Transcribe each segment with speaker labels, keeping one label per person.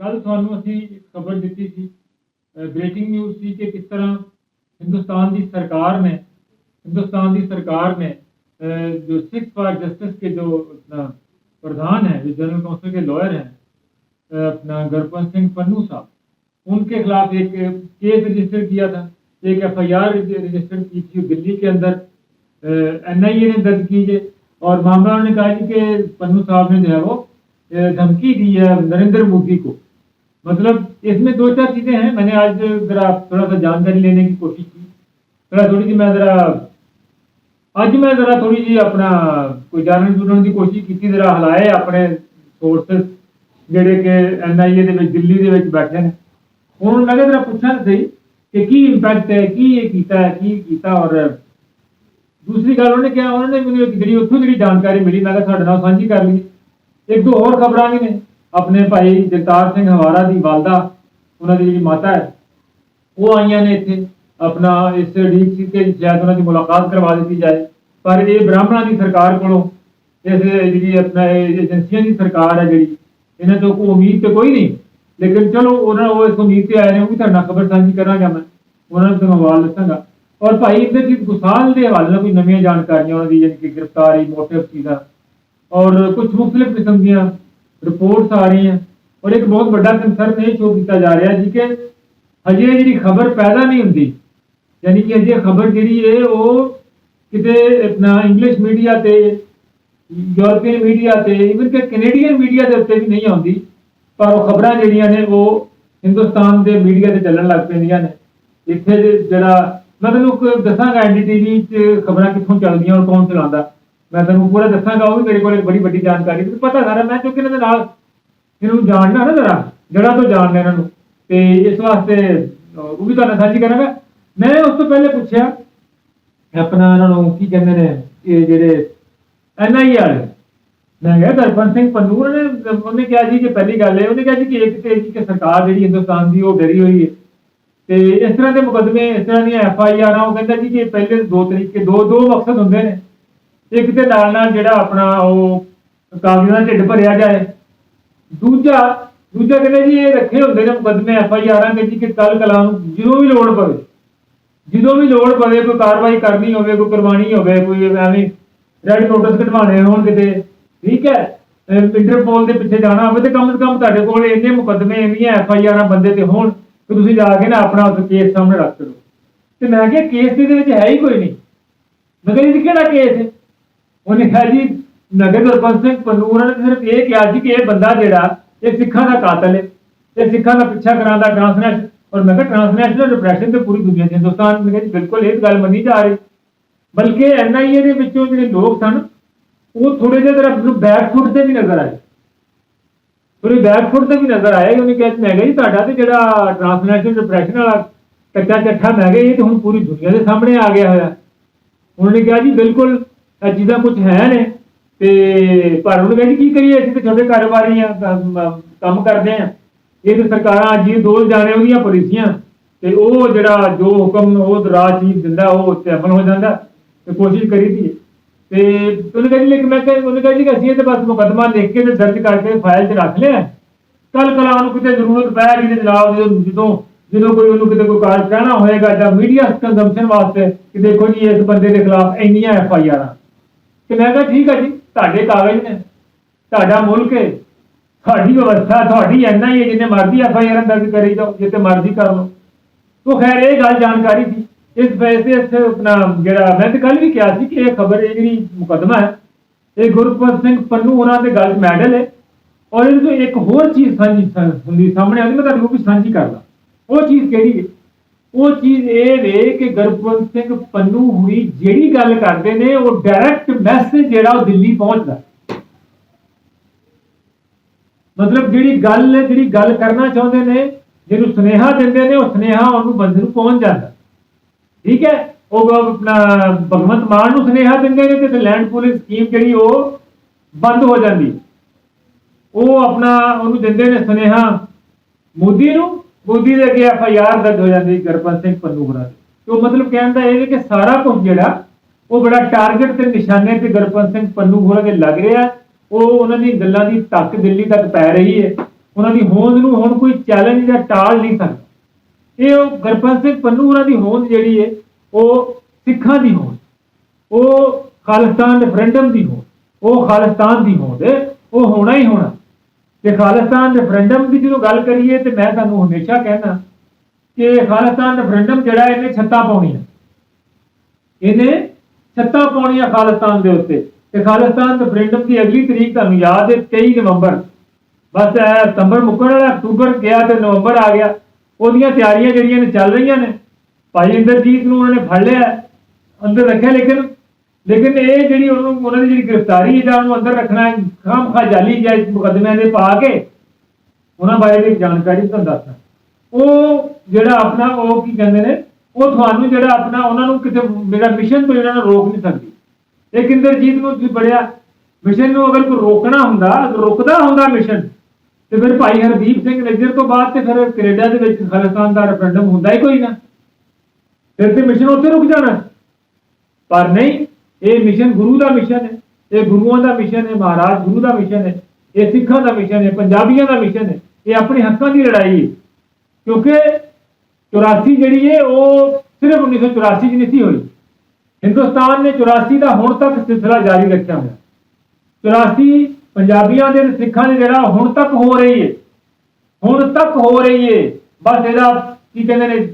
Speaker 1: کل سانو اسی خبر دیتی ਦਿੱਤੀ بریکنگ نیوز ਨਿਊਜ਼ کہ کس طرح ہندوستان کی سرکار نے، ہندوستان کی سرکار نے جو سکھ فار جسٹس کے جو اپنا پردھان ہیں، جو جنرل کونسل کے لائر ہیں اپنا گرپن سنگھ پنو صاحب، ان کے خلاف ایک کیس رجسٹر کیا تھا، ایک ایف آئی آر رجسٹر کی تھی دلی کے اندر این آئی اے نے درج کی ہے، اور معاملہ انہوں نے کہا جی کہ پنو صاحب نے جو ہے وہ دھمکی دی ہے نریندر مودی کو۔ मतलब इसमें दो चार चीजें हैं मैंने आज जरा थोड़ा सा जानकारी लेने की कोशिश की थोड़ा थोड़ी सी मैं जरा ਅੱਜ ਮੈਂ ਜ਼ਰਾ ਥੋੜੀ ਜੀ ਆਪਣਾ ਕੋਈ ਜਾਣਨ ਜੁੜਨ ਦੀ ਕੋਸ਼ਿਸ਼ ਕੀਤੀ ਜ਼ਰਾ ਹਲਾਏ ਆਪਣੇ ਸੋਰਸਸ ਜਿਹੜੇ ਕਿ ਐਨਆਈਏ ਦੇ ਵਿੱਚ ਦਿੱਲੀ ਦੇ ਵਿੱਚ ਬੈਠੇ ਨੇ ਉਹਨਾਂ ਨੂੰ ਲੱਗੇ ਜ਼ਰਾ ਪੁੱਛਾਂ ਤਾਂ ਸਹੀ ਕਿ ਕੀ ਇੰਪੈਕਟ ਹੈ ਕੀ ਇਹ ਕੀਤਾ ਹੈ ਕੀ ਕੀਤਾ ਔਰ ਦੂਸਰੀ ਗੱਲ ਉਹਨੇ ਕਿਹਾ ਉਹਨਾਂ ਨੇ ਮੈਨੂੰ ਇੱਕ ਜਿਹੜੀ ਉੱਥੋਂ ਜਿਹੜੀ ਜਾਣਕਾਰੀ ਮਿਲੀ ਮੈਂ ਕਿਹਾ ਤੁਹਾਡੇ ਨਾਲ ਸਾਂਝੀ ਕਰ ਲਈ ਇੱਕ ਦੋ ਹੋਰ ਖਬਰਾਂ ਵੀ ਨੇ ਆਪਣੇ ਭਾਈ ਜਗਤਾਰ ਸਿੰਘ ਹਵਾਰਾ ਦੀ ਵਾਲਦਾ, ਉਹਨਾਂ ਦੀ ਜਿਹੜੀ ਮਾਤਾ ਹੈ, ਉਹ ਆਈਆਂ ਨੇ ਇੱਥੇ। ਆਪਣਾ ਇਸ ਡੀਸੀ ਤੇ ਸ਼ਾਇਦ ਉਹਨਾਂ ਦੀ ਮੁਲਾਕਾਤ ਕਰਵਾ ਦਿੱਤੀ ਜਾਏ। ਪਰ ਇਹ ਬ੍ਰਾਹਮਣਾਂ ਦੀ ਸਰਕਾਰ ਕੋਲੋਂ, ਇਸ ਜਿਹੜੀ ਆਪਣਾ ਏਜੰਸੀਆਂ ਦੀ ਸਰਕਾਰ ਹੈ ਜਿਹੜੀ, ਇਹਨਾਂ ਤੋਂ ਕੋਈ ਉਮੀਦ ਤੇ ਕੋਈ ਨਹੀਂ। ਲੇਕਿਨ ਚਲੋ, ਉਹਨਾਂ ਉਹ ਇਸ ਉਮੀਦ ਤੇ ਆਏ ਨੇ, ਉਹ ਵੀ ਤੁਹਾਡੇ ਨਾਲ ਖਬਰ ਸਾਂਝੀ ਕਰਾਂਗਾ ਮੈਂ। ਉਹਨਾਂ ਨੂੰ ਤੁਹਾਨੂੰ ਹਵਾਲਾ ਦੱਸਾਂਗਾ। ਔਰ ਭਾਈ ਇੰਦਰਜੀਤ ਗੁਸਾਲ ਦੇ ਹਵਾਲੇ ਨਾਲ ਕੋਈ ਨਵੀਆਂ ਜਾਣਕਾਰੀਆਂ, ਉਹਨਾਂ ਦੀ ਯਾਨੀ ਕਿ ਗ੍ਰਿਫਤਾਰੀ, ਮੋਟਿਵ ਕੀ ਔਰ ਕੁਝ ਮੁxtਲਿਫ ਕਿਸਮ ਦੀਆਂ ਰਿਪੋਰਟਸ ਆ ਰਹੀਆਂ। ਔਰ ਇੱਕ ਬਹੁਤ ਵੱਡਾ ਕੰਸਰਨ ਇਹ ਸ਼ੋ ਕੀਤਾ ਜਾ ਰਿਹਾ ਜੀ ਕਿ ਹਜੇ ਜਿਹੜੀ ਖਬਰ ਪੈਦਾ ਨਹੀਂ ਹੁੰਦੀ, ਯਾਨੀ ਕਿ ਅਜੇ ਖਬਰ ਜਿਹੜੀ ਹੈ ਉਹ ਕਿਤੇ ਆਪਣਾ ਇੰਗਲਿਸ਼ ਮੀਡੀਆ ਤੇ ਯੂਰਪੀਅਨ ਮੀਡੀਆ ਤੇ ਇਵਨ ਕਿ ਕੈਨੇਡੀਅਨ ਮੀਡੀਆ ਦੇ ਉੱਤੇ ਵੀ ਨਹੀਂ ਆਉਂਦੀ, ਪਰ ਉਹ ਖਬਰਾਂ ਜਿਹੜੀਆਂ ਨੇ ਉਹ ਹਿੰਦੁਸਤਾਨ ਦੇ ਮੀਡੀਆ ਤੇ ਚੱਲਣ ਲੱਗ ਪੈਂਦੀਆਂ ਨੇ। ਇੱਥੇ ਜਿਹੜਾ, ਮੈਂ ਤੁਹਾਨੂੰ ਇੱਕ ਦੱਸਾਂਗਾ ਐਨਡੀਟੀਵੀ 'ਚ ਖਬਰਾਂ ਕਿੱਥੋਂ ਚੱਲਦੀਆਂ ਔਰ ਕੌਣ ਚਲਾਉਂਦਾ। ਮੈਂ ਤੁਹਾਨੂੰ ਪੂਰਾ ਦੱਸਾਂਗਾ, ਉਹ ਵੀ ਮੇਰੇ ਕੋਲ ਇੱਕ ਬੜੀ ਵੱਡੀ ਜਾਣਕਾਰੀ ਮੈਨੂੰ ਪਤਾ ਸਾਰਾ, ਮੈਂ ਕਿਉਂਕਿ ਇਹਨਾਂ ਦੇ ਨਾਲ ਇਹਨੂੰ ਜਾਣਦਾ ਨਾ ਜਰਾ ਜੜਾ ਤੋਂ ਜਾਣਦਾ ਇਹਨਾਂ ਨੂੰ। ਤੇ ਇਸ ਵਾਸਤੇ ਉਹ ਵੀ ਤੁਹਾਨੂੰ ਸਾਂਝੀ ਕਰਾਂਗਾ। ਮੈਂ ਉਸ ਤੋਂ ਪਹਿਲੇ ਪੁੱਛਿਆ ਆਪਣਾ ਇਹਨਾਂ ਨੂੰ ਕੀ ਕਹਿੰਦੇ ਨੇ, ਇਹ ਜਿਹੜੇ ਐਨਆਈ ਮੈਂ ਕਿਹਾ ਦਰਪਨ ਸਿੰਘ ਪੰਨੂਰ ਨੇ ਉਹਨੇ ਕਿਹਾ ਜੀ ਕਿ ਪਹਿਲੀ ਗੱਲ ਹੈ ਉਹਨੇ ਕਿਹਾ ਜੀ ਕਿ ਇੱਕ ਤੇ ਕਿ ਸਰਕਾਰ ਜਿਹੜੀ ਹਿੰਦੁਸਤਾਨ ਦੀ, ਉਹ ਡਰੀ ਹੋਈ ਹੈ। ਤੇ ਇਸ ਤਰ੍ਹਾਂ ਦੇ ਮੁਕੱਦਮੇ, ਇਸ ਤਰ੍ਹਾਂ ਦੀਆਂ ਐਫ ਆਈ ਆਰਾਂ, ਉਹ ਕਹਿੰਦਾ ਜੀ ਕਿ ਪਹਿਲੇ ਦੋ ਤਰੀਕੇ, ਦੋ ਦੋ ਮਕਸਦ ਹੁੰਦੇ ਨੇ ਇੱਕ ਤੇ ਨਾਲ ਨਾਲ ਜਿਹੜਾ ਆਪਣਾ ਉਹ ਕਾਗਜ਼ਾਂ ਦਾ ਢਿੱਡ ਭਰਿਆ ਜਾਏ। ਦੂਜਾ ਦੂਜਾ ਕਹਿੰਦੇ ਜੀ ਇਹ ਰੱਖੇ ਹੁੰਦੇ ਨੇ ਮੁਕੱਦਮੇ, ਐਫ ਆਈ ਆਰਾਂ ਦੇ ਜੀ ਕਿ ਕੱਲ ਕਲਾ ਨੂੰ ਜਦੋਂ ਵੀ ਲੋੜ ਪਵੇ, ਜਦੋਂ ਵੀ ਲੋੜ ਪਵੇ, ਕੋਈ ਕਾਰਵਾਈ ਕਰਨੀ ਹੋਵੇ, ਕੋਈ ਕਰਵਾਉਣੀ ਹੋਵੇ, ਕੋਈ ਐਵੇਂ ਰੈੱਡ ਨੋਟਿਸ ਕਢਵਾਉਣੇ ਹੋਣ ਕਿਤੇ, ਠੀਕ ਹੈ? ਇੰਟਰਪੋਲ ਦੇ ਪਿੱਛੇ ਜਾਣਾ ਹੋਵੇ ਤੇ ਕਮ ਸੇ ਕਮ ਤੁਹਾਡੇ ਕੋਲ ਇੰਨੇ ਮੁਕੱਦਮੇ, ਇੰਨੀਆਂ ਐਫ ਆਈ ਆਰਾਂ ਬੰਦੇ ਤੇ ਹੋਣ ਕਿ ਤੁਸੀਂ ਜਾ ਕੇ ਨਾ ਆਪਣਾ ਉਸ ਕੇਸ ਸਾਹਮਣੇ ਰੱਖ ਸਕੋ। ਤੇ ਮੈਂ ਕਿਹਾ ਕੇਸ ਦੇ ਵਿੱਚ ਹੈ ਹੀ ਕੋਈ ਨਹੀਂ। ਮੈਂ ਕਿਹਾ ਜੀ ਕਿਹੜਾ ਕੇਸ ਹੈ ਉਹਨੇ ਕਿਹਾ ਜੀ, ਨਗਰ ਗੁਰਬੰਦ ਸਿੰਘ ਪੰਨੂਰ ਨੇ ਸਿਰਫ ਇਹ ਕਿਹਾ ਸੀ ਕਿ ਇਹ ਬੰਦਾ ਜਿਹੜਾ, ਇਹ ਸਿੱਖਾਂ ਦਾ ਕਾਤਲ ਹੈ ਇਹ ਸਿੱਖਾਂ ਦਾ ਪਿੱਛਾ ਕਰਾਉਂਦਾ ਟ੍ਰਾਂਸਨੈਸ਼ਨਲ ਔਰ ਮੈਂ ਕਿਹਾ ਟ੍ਰਾਂਸਨੈਸ਼ਨਲ ਡਿਪਰੈਸ਼ਨ ਤੇ ਪੂਰੀ ਦੁਨੀਆ 'ਚ ਹਿੰਦੁਸਤਾਨ ਮੈਂ ਬਿਲਕੁਲ ਇਹ ਗੱਲ ਮੰਨੀ ਜਾ ਰਹੀ। ਬਲਕਿ ਐਨਆਈਏ ਦੇ ਵਿੱਚੋਂ ਜਿਹੜੇ ਲੋਕ ਸਨ, ਉਹ ਥੋੜੇ ਜਿਹੇ ਤਰ੍ਹਾਂ ਨੂੰ ਬੈਕ ਤੇ ਵੀ ਨਜ਼ਰ ਆਏ। ਥੋੜੀ ਬੈਕਫੁੱਟ ਤੇ ਵੀ ਨਜ਼ਰ ਆਏ, ਉਹਨੇ ਕਿਹਾ ਮੈਂ ਕਿਹਾ ਜੀ, ਤੁਹਾਡਾ ਤੇ ਜਿਹੜਾ ਟ੍ਰਾਂਸਨੈਸ਼ਨਲ ਡਿਪਰੈਸ਼ਨ ਵਾਲਾ ਕੱਚਾ ਚੱਠਾ ਮੈਂ ਕਿਹਾ ਇਹ ਤਾਂ ਹੁਣ ਪੂਰੀ ਦੁਨੀਆ ਦੇ ਸਾਹਮਣੇ ਆ ਗਿਆ ਹੋਇਆ। ਉਹਨੇ ਕਿਹਾ ਜੀ, ਬਿਲਕੁਲ ਇਹ ਚੀਜ਼ਾਂ ਕੁਝ ਹੈ ਨੇ, ਤੇ ਪਰ ਉਹਨੇ ਕਿਹਾ ਕੀ ਕਰੀਏ, ਅਸੀਂ ਤਾਂ ਛੋਟੇ ਕਾਰੋਬਾਰੀ ਆ ਕੰਮ ਕਰਦੇ ਆ। ਇਹ ਤੇ ਸਰਕਾਰਾਂ ਜੀ ਦੋਲ ਜਾਣੇ ਉਹਦੀਆਂ ਪਾਲਿਸੀਆਂ, ਤੇ ਉਹ ਜਿਹੜਾ ਜੋ ਹੁਕਮ ਉਹ ਰਾਜ ਚੀਜ਼ ਦਿੰਦਾ, ਉਹ ਉੱਤੇ ਅਮਲ ਹੋ ਜਾਂਦਾ, ਤੇ ਕੋਸ਼ਿਸ਼ ਕਰੀਦੀ ਤੇ ਉਹਨੇ ਕਿਹਾ ਜੀ ਲੇਕਿਨ ਮੈਂ ਕਿਹਾ, ਉਹਨੇ ਕਿਹਾ ਕਿ ਅਸੀਂ ਇਹ ਤਾਂ ਬਸ ਮੁਕੱਦਮਾ ਲਿਖ ਕੇ ਤੇ ਦਰਜ ਕਰਕੇ ਫਾਈਲ 'ਚ ਰੱਖ ਲਿਆ। ਕੱਲ ਕਲਾ ਨੂੰ ਕਿਤੇ ਜ਼ਰੂਰਤ ਪੈ ਰਹੀ ਤੇ ਜਨਾਬ ਜਦੋਂ ਜਦੋਂ ਜਦੋਂ ਕੋਈ ਉਹਨੂੰ ਕਿਤੇ ਕੋਈ ਕਾਰਜ ਕਹਿਣਾ ਹੋਏਗਾ ਜਾਂ ਮੀਡੀਆ ਕੰਜ਼ੰਪਸ਼ਨ ਵਾਸਤੇ ਕਿ ਦੇਖੋ ਜੀ ਇਸ ਬੰਦੇ ਦੇ ਖਿਲਾਫ ਇੰਨੀਆਂ ਐਫ ਆਈ ਆਰਾਂ ਤੇ ਮੈਂ ਕਿਹਾ, ਠੀਕ ਹੈ ਜੀ, ਤੁਹਾਡੇ ਕਾਗਜ਼ ਨੇ, ਤੁਹਾਡਾ ਮੁਲਕ ਹੈ ਤੁਹਾਡੀ ਵਿਵਸਥਾ, ਤੁਹਾਡੀ ਐਨਾ ਹੀ ਹੈ ਜਿੰਨੇ ਮਰਜ਼ੀ ਐਫ ਆਈ ਆਰ ਦਰਜ ਕਰੀ ਜਾਓ ਜਿੱਤੇ ਮਰਜ਼ੀ ਕਰ ਲਓ। ਤੋ ਖੈਰ, ਇਹ ਗੱਲ ਜਾਣਕਾਰੀ ਸੀ। ਇਸ ਵੈਸੇ ਇਸ ਆਪਣਾ ਜਿਹੜਾ ਮੈਂ ਤੇ ਕੱਲ ਵੀ ਕਿਹਾ ਸੀ ਕਿ ਇਹ ਖਬਰ ਇਹ ਜਿਹੜੀ ਮੁਕੱਦਮਾ ਹੈ, ਇਹ ਗੁਰਪ੍ਰੀਤ ਸਿੰਘ ਪੰਨੂ, ਉਹਨਾਂ ਦੇ ਗੱਲ 'ਚ ਮੈਡਲ ਹੈ ਔਰ ਇਹਦੇ ਇੱਕ ਹੋਰ ਚੀਜ਼ ਸਾਂਝੀ ਹੁੰਦੀ ਸਾਹਮਣੇ ਆਉਂਦੀ, ਮੈਂ ਤੁਹਾਨੂੰ ਉਹ ਵੀ ਸਾਂਝੀ ਕਰਦਾ। ਉਹ ਚੀਜ਼ ਕਿਹੜੀ ਹੈ ਉਹ ਚੀਜ਼ ਇਹ ਵੇ ਕਿ ਗੁਰਪ੍ਰੀਤ ਸਿੰਘ ਪੰਨੂ ਹੁਣੀ ਜਿਹੜੀ ਗੱਲ ਕਰਦੇ ਨੇ, ਉਹ ਡਾਇਰੈਕਟ ਮੈਸੇਜ ਜਿਹੜਾ ਉਹ ਦਿੱਲੀ ਪਹੁੰਚਦਾ। ਮਤਲਬ ਜਿਹੜੀ ਗੱਲ ਜਿਹੜੀ ਗੱਲ ਕਰਨਾ ਚਾਹੁੰਦੇ ਨੇ, ਜਿਹਨੂੰ ਸੁਨੇਹਾ ਦਿੰਦੇ ਨੇ, ਉਹ ਸੁਨੇਹਾ ਉਹਨੂੰ ਬੰਦੇ ਨੂੰ ਪਹੁੰਚ ਜਾਂਦਾ। ਠੀਕ ਹੈ? ਉਹ ਆਪਣਾ ਭਗਵੰਤ ਮਾਨ ਨੂੰ ਸੁਨੇਹਾ ਦਿੰਦੇ ਨੇ ਤੇ ਲੈਂਡ ਪੂਲਿੰਗ ਸਕੀਮ ਜਿਹੜੀ ਉਹ ਬੰਦ ਹੋ ਜਾਂਦੀ। ਉਹ ਆਪਣਾ ਉਹਨੂੰ ਦਿੰਦੇ ਨੇ ਸੁਨੇਹਾ ਮੋਦੀ ਨੂੰ। ਮੋਦੀ ਦੇ ਅੱਗੇ ਐਫ ਆਈ ਆਰ ਦਰਜ ਹੋ ਜਾਂਦੀ ਗੁਰਪੰਤ ਸਿੰਘ ਪੰਨੂ ਹੋਰਾਂ ਦੀ। ਤੇ ਉਹ ਮਤਲਬ ਕਹਿਣ ਦਾ ਇਹ ਹੈ ਕਿ ਸਾਰਾ ਕੁਝ ਜਿਹੜਾ, ਉਹ ਬੜਾ ਟਾਰਗੇਟ ਤੇ ਨਿਸ਼ਾਨੇ ਤੇ ਗੁਰਪੰਤ ਸਿੰਘ ਪੰਨੂ ਹੋਰਾਂ ਦੇ ਲੱਗ ਰਿਹਾ ਉਹ ਉਹਨਾਂ ਦੀ ਗੱਲਾਂ ਦੀ ਤੱਕ ਦਿੱਲੀ ਤੱਕ ਪੈ ਰਹੀ ਹੈ। ਉਹਨਾਂ ਦੀ ਹੋਂਦ ਨੂੰ ਹੁਣ ਕੋਈ ਚੈਲੰਜ ਜਾਂ ਟਾਲ ਨਹੀਂ ਸਕਦਾ। ਇਹ ਉਹ ਗੁਰਪੰਥ ਸਿੰਘ ਪੰਨੂ ਹੋਰਾਂ ਦੀ ਹੋਂਦ ਜਿਹੜੀ ਹੈ, ਉਹ ਸਿੱਖਾਂ ਦੀ ਹੋਂਦ। ਉਹ ਖਾਲਿਸਤਾਨ ਰੈਫਰੈਂਡਮ ਦੀ ਹੋਂਦ। ਉਹ ਖਾਲਿਸਤਾਨ ਦੀ ਹੋਂਦ। ਉਹ ਹੋਣਾ ਹੀ ਹੋਣਾ। ਤੇ ਖਾਲਿਸਤਾਨ ਰੈਫਰੈਂਡਮ ਦੀ ਜਦੋਂ ਗੱਲ ਕਰੀਏ ਤੇ ਮੈਂ ਤੁਹਾਨੂੰ ਹਮੇਸ਼ਾ ਕਹਿਣਾ ਕਿ ਖਾਲਿਸਤਾਨ ਰੈਫਰੈਂਡਮ ਜਿਹੜਾ ਇਹਨੇ ਛੱਤਾਂ ਪਾਉਣੀਆਂ। ਇਹਨੇ ਛੱਤਾਂ ਪਾਉਣੀਆਂ ਖਾਲਿਸਤਾਨ ਦੇ ਉੱਤੇ। ਤੇ ਖਾਲਿਸਤਾਨ ਰੈਫਰੈਂਡਮ ਦੀ ਅਗਲੀ ਤਰੀਕ ਤੁਹਾਨੂੰ ਯਾਦ ਹੈ 23 ਨਵੰਬਰ। ਬਸ ਇਹ ਸਤੰਬਰ ਮੁੱਕਣ ਵਾਲਾ, ਅਕਤੂਬਰ ਗਿਆ ਤੇ ਨਵੰਬਰ ਆ ਗਿਆ। ਉਹਦੀਆਂ ਤਿਆਰੀਆਂ ਜਿਹੜੀਆਂ ਨੇ ਚੱਲ ਰਹੀਆਂ ਨੇ। ਭਾਈ ਇੰਦਰਜੀਤ ਨੂੰ ਉਹਨਾਂ ਨੇ ਫੜ ਲਿਆ। ਅੰਦਰ ਰੱਖਿਆ ਲੇਕਿਨ ਲੇਕਿਨ ਇਹ ਜਿਹੜੀ ਉਹਨੂੰ, ਉਹਨਾਂ ਦੀ ਜਿਹੜੀ ਗ੍ਰਿਫਤਾਰੀ ਹੈ, ਜਾਂ ਉਹਨੂੰ ਅੰਦਰ ਰੱਖਣਾ ਖਾਮ ਖਾ ਜਾਲੀ ਜਾਂ ਮੁਕੱਦਮਿਆਂ ਦੇ ਪਾ ਕੇ ਉਹਨਾਂ ਬਾਰੇ ਦੀ ਜਾਣਕਾਰੀ ਤੁਹਾਨੂੰ ਦੱਸਣਾ ਉਹ ਜਿਹੜਾ ਆਪਣਾ, ਉਹ ਕੀ ਕਹਿੰਦੇ ਨੇ, ਉਹ ਤੁਹਾਨੂੰ ਜਿਹੜਾ ਆਪਣਾ, ਉਹਨਾਂ ਨੂੰ ਕਿਤੇ ਮੇਰਾ ਮਿਸ਼ਨ ਤੋਂ ਇਹਨਾਂ ਨੂੰ ਰੋਕ ਨਹੀਂ ਸਕਦੀ। ਇਹ ਇੰਦਰਜੀਤ ਨੂੰ ਤੁਸੀਂ ਬੜਿਆ ਮਿਸ਼ਨ ਨੂੰ ਅਗਰ ਕੋਈ ਰੋਕਣਾ ਹੁੰਦਾ, ਅਗਰ ਰੁਕਦਾ ਹੁੰਦਾ ਮਿਸ਼ਨ ਤੇ ਫਿਰ ਭਾਈ ਹਰਦੀਪ ਸਿੰਘ ਨਿੱਜਰ ਤੋਂ ਬਾਅਦ ਤੇ ਫਿਰ ਕੈਨੇਡਾ ਦੇ ਵਿੱਚ ਖਾਲਿਸਤਾਨ ਦਾ ਰੈਫਰੈਂਡਮ ਹੁੰਦਾ ਹੀ ਕੋਈ ਨਾ। ਫਿਰ ਤੇ ਮਿਸ਼ਨ ਉੱਥੇ ਰੁਕ ਜਾਣਾ। ਪਰ ਨਹੀਂ ਇਹ ਮਿਸ਼ਨ ਗੁਰੂ ਦਾ ਮਿਸ਼ਨ ਹੈ। ਇਹ ਗੁਰੂਆਂ ਦਾ ਮਿਸ਼ਨ ਹੈ, ਮਹਾਰਾਜ ਗੁਰੂ ਦਾ ਮਿਸ਼ਨ ਹੈ। ਇਹ ਸਿੱਖਾਂ ਦਾ ਮਿਸ਼ਨ ਹੈ, ਪੰਜਾਬੀਆਂ ਦਾ ਮਿਸ਼ਨ ਹੈ। ਇਹ ਆਪਣੇ ਹੱਕਾਂ ਦੀ ਲੜਾਈ ਹੈ। ਕਿਉਂਕਿ 84 ਜਿਹੜੀ ਹੈ, ਉਹ ਸਿਰਫ 1984 ਚ ਨਹੀਂ ਸੀ ਹੋਈ। ਹਿੰਦੁਸਤਾਨ ਨੇ 84 ਦਾ ਹੁਣ ਤੱਕ ਸਿਲਸਿਲਾ ਜਾਰੀ ਰੱਖਿਆ ਹੋਇਆ। 84 ਪੰਜਾਬੀਆਂ ਦੇ ਸਿੱਖਾਂ ਦੇ ਜਿਹੜਾ ਹੁਣ ਤੱਕ ਹੋ ਰਹੀ ਹੈ। ਹੁਣ ਤੱਕ ਹੋ ਰਹੀ ਹੈ। ਬਸ ਇਹਦਾ ਕੀ ਕਹਿੰਦੇ ਨੇ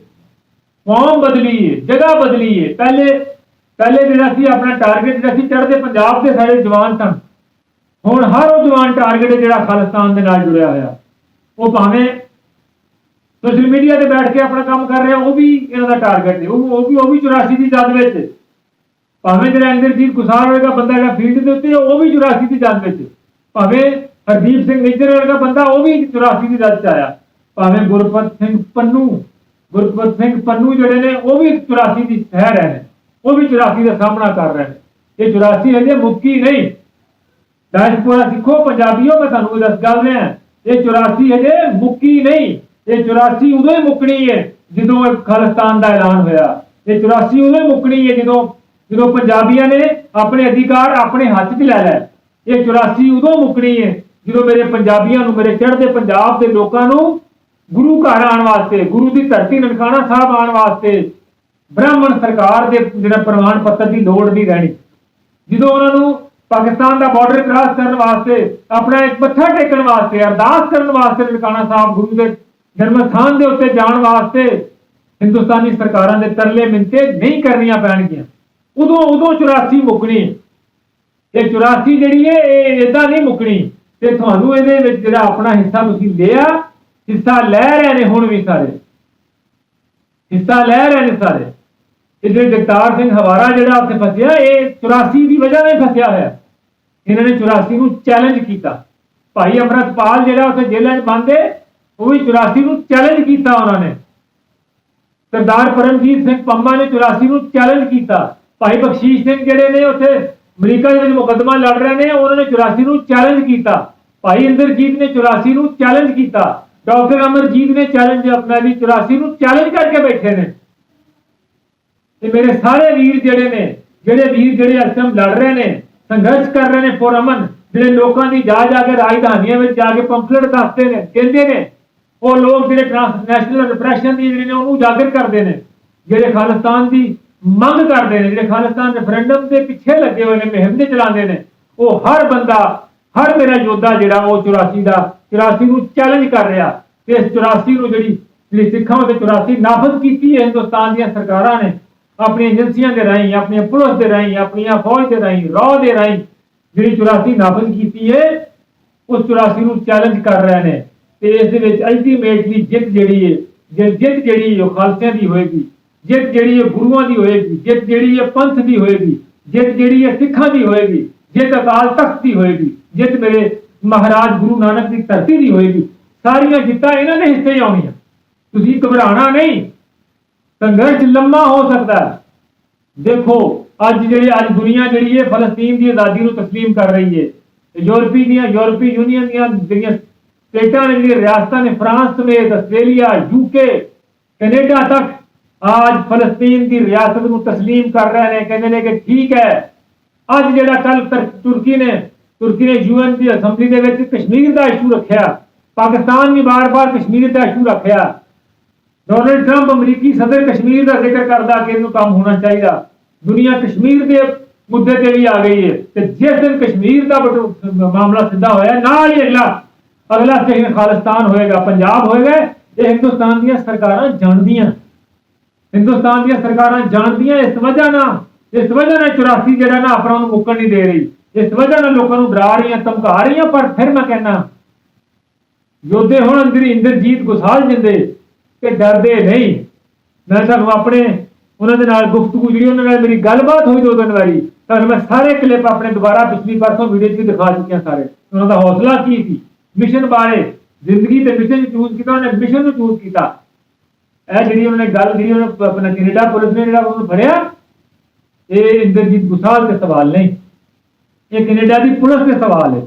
Speaker 1: ਫਾਰਮ ਬਦਲੀ ਹੈ, ਜਗ੍ਹਾ ਬਦਲੀ ਹੈ। ਪਹਿਲੇ ਪਹਿਲੇ ਜਿਹੜਾ ਸੀ ਆਪਣਾ ਟਾਰਗੇਟ ਜਿਹੜਾ ਸੀ ਚੜ੍ਹਦੇ ਪੰਜਾਬ ਦੇ ਸਾਡੇ ਜਵਾਨ ਸਨ। ਹੁਣ ਹਰ ਉਹ ਜਵਾਨ ਟਾਰਗੇਟ ਜਿਹੜਾ ਖਾਲਿਸਤਾਨ ਦੇ ਨਾਲ ਜੁੜਿਆ ਹੋਇਆ। ਉਹ ਭਾਵੇਂ ਸੋਸ਼ਲ ਮੀਡੀਆ ਤੇ ਬੈਠ ਕੇ ਆਪਣਾ ਕੰਮ ਕਰ ਰਿਹਾ, ਉਹ ਵੀ ਇਹਨਾਂ ਦਾ ਟਾਰਗੇਟ ਨੇ ਉਹ ਉਹ ਵੀ ਉਹ ਵੀ 84 ਦੀ ਜਦ ਵਿੱਚ। ਭਾਵੇਂ ਜਿਹੜਾ ਇੰਦਰਜੀਤ ਕੁਸਾਰ ਵਰਗਾ ਬੰਦਾ ਜਿਹੜਾ ਫੀਲਡ ਦੇ ਉੱਤੇ, ਉਹ ਵੀ 84 ਦੀ ਜਦ ਵਿੱਚ। ਭਾਵੇਂ ਹਰਦੀਪ ਸਿੰਘ ਨਿੱਜਰ ਵਰਗਾ ਬੰਦਾ, ਉਹ ਵੀ 84 ਦੀ ਜਦ ਚ ਆਇਆ। ਭਾਵੇਂ ਗੁਰਪਤ ਸਿੰਘ ਪੰਨੂ ਗੁਰਪਤ ਸਿੰਘ ਪੰਨੂ ਜਿਹੜੇ ਨੇ, ਉਹ ਵੀ 84 ਦੀ ਸਹਿ ਰਹੇ ਨੇ ਉਹ ਵੀ 84 ਦਾ ਸਾਹਮਣਾ ਕਰ ਰਹੇ ਨੇ ਇਹ 84 ਹਜੇ ਮੁੱਕੀ ਨਹੀਂ। ਡਾਇਸਪੋਰਾ ਸਿੱਖੋ, ਪੰਜਾਬੀਓ, ਮੈਂ ਤੁਹਾਨੂੰ ਇਹ ਦੱਸ ਗੱਲ ਰਿਹਾ ਇਹ 84 ਹਜੇ ਮੁੱਕੀ ਨਹੀਂ। ਇਹ 84 ਉਦੋਂ ਹੀ ਮੁੱਕਣੀ ਹੈ, ਜਦੋਂ ਖਾਲਿਸਤਾਨ ਦਾ ਐਲਾਨ ਹੋਇਆ। ਇਹ 84 ਉਦੋਂ ਹੀ ਮੁੱਕਣੀ ਹੈ, ਜਦੋਂ ਜਦੋਂ ਪੰਜਾਬੀਆਂ ਨੇ ਆਪਣੇ ਅਧਿਕਾਰ ਆਪਣੇ ਹੱਥ 'ਚ ਲੈ ਲਏ। ਇਹ 84 ਉਦੋਂ ਮੁੱਕਣੀ ਹੈ, ਜਦੋਂ ਮੇਰੇ ਪੰਜਾਬੀਆਂ ਨੂੰ, ਮੇਰੇ ਚੜ੍ਹਦੇ ਪੰਜਾਬ ਦੇ ਲੋਕਾਂ ਨੂੰ ਗੁਰੂ ਘਰ ਆਉਣ ਵਾਸਤੇ, ਗੁਰੂ ਦੀ ਧਰਤੀ ਨਨਕਾਣਾ ਸਾਹਿਬ ਆਉਣ ਵਾਸਤੇ ਬ੍ਰਾਹਮਣ ਸਰਕਾਰ ਦੇ ਜਿਹੜਾ ਪ੍ਰਮਾਣ ਪੱਤਰ ਦੀ ਲੋੜ ਨਹੀਂ ਰਹਿਣੀ। ਜਦੋਂ ਉਹਨਾਂ ਨੂੰ ਪਾਕਿਸਤਾਨ ਦਾ ਬਾਰਡਰ ਕ੍ਰਾਸ ਕਰਨ ਵਾਸਤੇ, ਆਪਣਾ ਇੱਕ ਮੱਥਾ ਟੇਕਣ ਵਾਸਤੇ, ਅਰਦਾਸ ਕਰਨ ਵਾਸਤੇ ਨਨਕਾਣਾ ਸਾਹਿਬ ਗੁਰੂ ਦੇ ਜਨਮ ਸਥਾਨ ਦੇ ਉੱਤੇ ਜਾਣ ਵਾਸਤੇ ਹਿੰਦੁਸਤਾਨੀ ਸਰਕਾਰਾਂ ਦੇ ਤਰਲੇ ਮਿੰਤੇ ਨਹੀਂ ਕਰਨੀਆਂ ਪੈਣਗੀਆਂ। ਉਦੋਂ ਉਦੋਂ 84 ਮੁੱਕਣੀ ਇਹ 84 ਜਿਹੜੀ ਹੈ, ਇਹ ਇਦਾਂ ਨਹੀਂ ਮੁੱਕਣੀ। ਤੇ ਤੁਹਾਨੂੰ ਇਹਦੇ ਵਿੱਚ ਜਿਹੜਾ ਆਪਣਾ ਹਿੱਸਾ ਤੁਸੀਂ ਲਿਆ, ਹਿੱਸਾ ਲੈ ਰਹੇ ਨੇ ਹੁਣ ਵੀ ਸਾਰੇ। ਹਿੱਸਾ ਲੈ ਰਹੇ ਨੇ ਸਾਰੇ। ਇਹ ਜਗਤਾਰ ਸਿੰਘ ਹਵਾਰਾ ਜਿਹੜਾ ਉੱਥੇ ਫਸਿਆ, ਇਹ 84 ਦੀ ਵਜ੍ਹਾ ਨਾਲ ਫਸਿਆ ਹੋਇਆ। ਇਹਨਾਂ ਨੇ 84 ਨੂੰ ਚੈਲੰਜ ਕੀਤਾ। ਭਾਈ ਅਮਰਤਪਾਲ ਜਿਹੜਾ ਉੱਥੇ ਜੇਲ੍ਹਾਂ 'ਚ ਬੰਦ ਹੈ ਉਹ ਵੀ 84 ਨੂੰ ਚੈਲੰਜ ਕੀਤਾ ਉਹਨਾਂ ਨੇ। ਸਰਦਾਰ ਪਰਮਜੀਤ ਸਿੰਘ ਪੰਮਾ ਨੇ 84 ਨੂੰ ਚੈਲੰਜ ਕੀਤਾ। ਭਾਈ ਬਖਸ਼ੀਸ਼ ਸਿੰਘ ਜਿਹੜੇ ਨੇ ਉੱਥੇ ਅਮਰੀਕਾ ਦੇ ਵਿੱਚ ਮੁਕੱਦਮਾ ਲੜ ਰਹੇ ਨੇ, ਉਹਨਾਂ ਨੇ 84 ਨੂੰ ਚੈਲੰਜ ਕੀਤਾ। ਭਾਈ ਇੰਦਰਜੀਤ ਨੇ 84 ਨੂੰ ਚੈਲੰਜ ਕੀਤਾ। ਡਾਕਟਰ ਅਮਰਜੀਤ ਨੇ ਚੈਲੰਜ ਆਪਣਾ ਲਈ 84 ਨੂੰ ਚੈਲੰਜ ਕਰਕੇ ਬੈਠੇ ਨੇ। ਤੇ ਮੇਰੇ ਸਾਰੇ ਵੀਰ ਜਿਹੜੇ ਨੇ, ਜਿਹੜੇ ਵੀਰ ਜਿਹੜੇ ਇਸ ਟਾਈਮ ਲੜ ਰਹੇ ਨੇ, ਸੰਘਰਸ਼ ਕਰ ਰਹੇ ਨੇ ਫੋਰ ਅਮਨ ਜਿਹੜੇ ਲੋਕਾਂ ਦੀ ਜਾ ਜਾ ਕੇ ਰਾਜਧਾਨੀਆਂ ਵਿੱਚ ਜਾ ਕੇ ਪੰਫਲੇਟ ਦੱਸਦੇ ਨੇ, ਕਹਿੰਦੇ ਨੇ, ਉਹ ਲੋਕ ਜਿਹੜੇ ਨੈਸ਼ਨਲ ਰਿਪਰੈਸ਼ਨ ਦੀ ਜਿਹੜੇ ਨੇ ਉਹਨੂੰ ਉਜਾਗਰ ਕਰਦੇ ਨੇ, ਜਿਹੜੇ ਖਾਲਿਸਤਾਨ ਦੀ ਮੰਗ ਕਰਦੇ ਨੇ, ਜਿਹੜੇ ਖਾਲਿਸਤਾਨ ਰੈਫਰੈਂਡਮ ਦੇ ਪਿੱਛੇ ਲੱਗੇ ਹੋਏ ਨੇ, ਮੁਹਿੰਮ ਦੇ ਚਲਾਉਂਦੇ ਨੇ, ਉਹ ਹਰ ਬੰਦਾ, ਹਰ ਮੇਰਾ ਯੋਧਾ ਜਿਹੜਾ ਉਹ 84 ਦਾ 84 ਨੂੰ ਚੈਲੰਜ ਕਰ ਰਿਹਾ ਤੇ ਇਸ 84 ਨੂੰ ਜਿਹੜੀ ਜਿਹੜੀ ਸਿੱਖਾਂ ਦੇ 84 ਨਾਫਜ਼ ਕੀਤੀ ਹੈ ਹਿੰਦੁਸਤਾਨ ਦੀਆਂ ਸਰਕਾਰਾਂ ਨੇ ਆਪਣੀਆਂ ਏਜੰਸੀਆਂ ਦੇ ਰਾਹੀਂ, ਆਪਣੀਆਂ ਪੁਲਿਸ ਦੇ ਰਾਹੀਂ, ਆਪਣੀਆਂ ਫੌਜ ਦੇ ਰਾਹੀਂ ਰੌ ਦੇ ਰਾਹੀਂ ਜਿਹੜੀ 84 ਨਾਫਜ਼ ਕੀਤੀ ਹੈ ਉਸ 84 ਨੂੰ ਚੈਲੰਜ ਕਰ ਰਹੇ ਨੇ। ਤੇ ਇਸ ਦੇ ਵਿੱਚ ਅਲਟੀਮੇਟਲੀ ਜਿੱਤ ਜਿਹੜੀ ਹੈ ਜਿੱਤ ਜਿਹੜੀ ਉਹ ਖਾਲਸਿਆਂ ਦੀ ਹੋਏਗੀ। ਜਿੱਤ ਜਿਹੜੀ ਹੈ ਗੁਰੂਆਂ ਦੀ ਹੋਏਗੀ। ਜਿੱਤ ਜਿਹੜੀ ਹੈ ਪੰਥ ਦੀ ਹੋਏਗੀ। ਜਿੱਤ ਜਿਹੜੀ ਹੈ ਸਿੱਖਾਂ ਦੀ ਹੋਏਗੀ। ਜਿੱਤ ਅਕਾਲ ਤਖਤ ਦੀ ਹੋਏਗੀ। ਜਿੱਤ ਮੇਰੇ ਮਹਾਰਾਜ ਗੁਰੂ ਨਾਨਕ ਦੀ ਧਰਤੀ ਦੀ ਹੋਏਗੀ। ਸਾਰੀਆਂ ਜਿੱਤਾਂ ਇਹਨਾਂ ਦੇ ਹਿੱਸੇ ਆਉਣੀਆਂ। ਤੁਸੀਂ ਘਬਰਾਣਾ ਨਹੀਂ। ਸੰਘਰਸ਼ ਲੰਮਾ ਹੋ ਸਕਦਾ ਹੈ ਦੇਖੋ ਅੱਜ ਜਿਹੜੀ ਅੱਜ ਦੁਨੀਆ ਜਿਹੜੀ ਹੈ ਫਲਸਤੀਨ ਦੀ ਆਜ਼ਾਦੀ ਨੂੰ تسلیم ਕਰ ਰਹੀ ਹੈ ਤੇ ਯੂਰਪੀ ਦੀਆਂ ਯੂਰਪੀ ਯੂਨੀਅਨ ਦੀਆਂ ਜਿਹੜੀਆਂ ਸਟੇਟਾਂ ਨੇ ਜਿਹੜੀਆਂ ਰਿਆਸਤਾਂ ਨੇ ਫਰਾਂਸ ਸਮੇਤ ਆਸਟ੍ਰੇਲੀਆ ਯੂਕੇ ਕੈਨੇਡਾ ਤੱਕ ਅੱਜ ਫਲਸਤੀਨ ਦੀ ਰਿਆਸਤ ਨੂੰ تسلیم ਕਰ ਰਹੇ ਨੇ ਕਹਿੰਦੇ ਨੇ ਕਿ ਠੀਕ ਹੈ ਅੱਜ ਜਿਹੜਾ ਕੱਲ ਤੁਰਕੀ ਨੇ ਤੁਰਕੀ ਨੇ ਯੂਐਨ ਦੀ ਅਸੈਂਬਲੀ ਦੇ ਵਿੱਚ ਕਸ਼ਮੀਰ ਦਾ ਇਸ਼ੂ ਰੱਖਿਆ ਪਾਕਿਸਤਾਨ ਨੇ ਬਾਰ-ਬਾਰ ਕਸ਼ਮੀਰ ਦਾ ਇਸ਼ੂ ਰੱਖਿਆ ਡੋਨਲਡ ਟਰੰਪ ਅਮਰੀਕੀ ਸਦਰ ਕਸ਼ਮੀਰ ਦਾ ਜ਼ਿਕਰ ਕਰਦਾ ਕਿ ਇਹਨੂੰ ਕੰਮ ਹੋਣਾ ਚਾਹੀਦਾ। ਦੁਨੀਆ ਕਸ਼ਮੀਰ ਦੇ ਮੁੱਦੇ ਤੇ ਵੀ ਆ ਗਈ ਹੈ ਤੇ ਜਿਸ ਦਿਨ ਕਸ਼ਮੀਰ ਦਾ ਬਟੂ- ਮਾਮਲਾ ਸਿੱਧਾ ਹੋਇਆ, ਨਾਲ ਹੀ ਅਗਲਾ ਅਗਲਾ ਸਟੇਸ਼ਨ ਖਾਲਿਸਤਾਨ ਹੋਏਗਾ, ਪੰਜਾਬ ਹੋਏਗਾ, ਇਹ ਹਿੰਦੁਸਤਾਨ ਦੀਆਂ ਸਰਕਾਰਾਂ ਜਾਣਦੀਆਂ। ਹਿੰਦੁਸਤਾਨ ਦੀਆਂ ਸਰਕਾਰਾਂ ਜਾਣਦੀਆਂ, ਇਸ ਵਜ੍ਹਾ ਨਾਲ ਇਸ ਵਜ੍ਹਾ ਨਾਲ 84 ਜਿਹੜਾ ਨਾ ਆਪਣਾ ਨੂੰ ਮੁੱਕਣ ਨਹੀਂ ਦੇ ਰਹੀ। ਇਸ ਵਜ੍ਹਾ ਨਾਲ ਲੋਕਾਂ ਨੂੰ ਡਰਾ ਰਹੀਆਂ, ਧਮਕਾ ਰਹੀਆਂ, ਪਰ ਫਿਰ ਮੈਂ ਕਹਿੰਦਾ, ਯੋਧੇ ਹੁਣ ਅੰਦਰ ਇੰਦਰਜੀਤ ਗੁਸਾਲ ਜਿੰਦੇ ਕਿ ਡਰਦੇ ਨਹੀਂ। ਮੈਂ ਤੁਹਾਨੂੰ ਆਪਣੇ ਉਹਨਾਂ ਦੇ ਨਾਲ ਗੁਫ਼ਤਗੂ ਜਿਹੜੀ ਉਹਨਾਂ ਨਾਲ ਮੇਰੀ ਗੱਲਬਾਤ ਹੋਈ ਦੋ ਦਿਨ ਵਾਰੀ, ਤੁਹਾਨੂੰ ਮੈਂ ਸਾਰੇ ਕਲਿੱਪ ਆਪਣੇ ਦੁਬਾਰਾ ਪਿਛਲੀ ਪਰਸੋਂ ਵੀਡੀਓ 'ਚ ਵੀ ਦਿਖਾ ਚੁੱਕਿਆ ਸਾਰੇ। ਉਹਨਾਂ ਦਾ ਹੌਸਲਾ ਕੀ ਸੀ? ਮਿਸ਼ਨ ਬਾਰੇ, ਜ਼ਿੰਦਗੀ ਤੇ ਮਿਸ਼ਨ ਚੂਜ਼ ਕੀਤਾ, ਉਹਨੇ ਮਿਸ਼ਨ ਨੂੰ ਚੂਜ਼ ਕੀਤਾ। ਇਹ ਜਿਹੜੀ ਉਹਨਾਂ ਨੇ ਗੱਲ ਜਿਹੜੀ ਉਹਨਾਂ ਆਪਣਾ ਕੈਨੇਡਾ ਪੁਲਿਸ ਨੇ ਜਿਹੜਾ ਉਹਨੂੰ ਫੜਿਆ, ਇਹ ਇੰਦਰਜੀਤ ਗੁਸਾਲ ਦੇ ਸਵਾਲ ਨਹੀਂ ਇਹ ਕੈਨੇਡਾ ਦੀ ਪੁਲਿਸ ਦੇ ਸਵਾਲ ਹੈ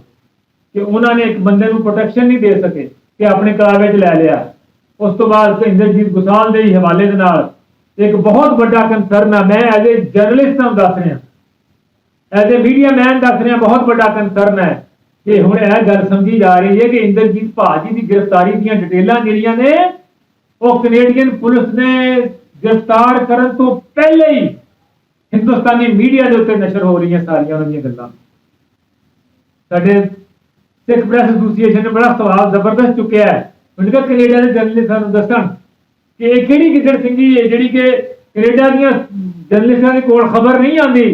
Speaker 1: ਕਿ ਉਹਨਾਂ ਨੇ ਇੱਕ ਬੰਦੇ ਨੂੰ ਪ੍ਰੋਟੈਕਸ਼ਨ ਨਹੀਂ ਦੇ ਸਕੇ, ਕਿ ਆਪਣੇ ਕਲਾਵੇ 'ਚ ਲੈ ਲਿਆ। ਉਸ ਤੋਂ ਬਾਅਦ ਫਿਰ ਇੰਦਰਜੀਤ ਗੁਸਾਲ ਦੇ ਹੀ ਹਵਾਲੇ ਦੇ ਨਾਲ ਇੱਕ ਬਹੁਤ ਵੱਡਾ ਕੰਸਰਨ ਆ ਮੈਂ ਐਜ਼ ਏ ਜਰਨਲਿਸਟ ਨੂੰ ਦੱਸ ਰਿਹਾ ਐਜ਼ ਏ ਮੀਡੀਆ ਮੈਨ ਦੱਸ ਰਿਹਾ ਬਹੁਤ ਵੱਡਾ ਕੰਸਰਨ ਹੈ ਕਿ ਹੁਣ ਇਹ ਗੱਲ ਸਮਝੀ ਜਾ ਰਹੀ ਹੈ ਕਿ ਇੰਦਰਜੀਤ ਭਾਜੀ ਦੀ ਗ੍ਰਿਫਤਾਰੀ ਦੀਆਂ ਡਿਟੇਲਾਂ ਜਿਹੜੀਆਂ ਨੇ ਉਹ ਕੈਨੇਡੀਅਨ ਪੁਲਿਸ ਨੇ ਗ੍ਰਿਫਤਾਰ ਕਰਨ ਤੋਂ ਪਹਿਲੇ ਹੀ ਹਿੰਦੁਸਤਾਨੀ ਮੀਡੀਆ ਦੇ ਉੱਤੇ ਨਸ਼ਰ ਹੋ ਰਹੀਆਂ ਸਾਰੀਆਂ ਉਹਨਾਂ ਦੀਆਂ ਗੱਲਾਂ ਸਾਡੇ ਸਿੱਖ ਪ੍ਰੈਸ ਐਸੋਸੀਏਸ਼ਨ ਨੇ ਬੜਾ ਸਵਾਲ ਜ਼ਬਰਦਸਤ ਚੁੱਕਿਆ ਹੈ ਉਹਨਾਂ ਕਿਹਾ ਕੈਨੇਡਾ ਦੇ ਜਰਨਲਿਸਟਾਂ ਨੂੰ ਦੱਸਣ ਕਿ ਇਹ ਕਿਹੜੀ ਕਿਸੜ ਸਿੰਘੀ ਹੈ ਜਿਹੜੀ ਕਿ ਕੈਨੇਡਾ ਦੀਆਂ ਜਰਨਲਿਸਟਾਂ ਦੇ ਕੋਲ ਖਬਰ ਨਹੀਂ ਆਉਂਦੀ।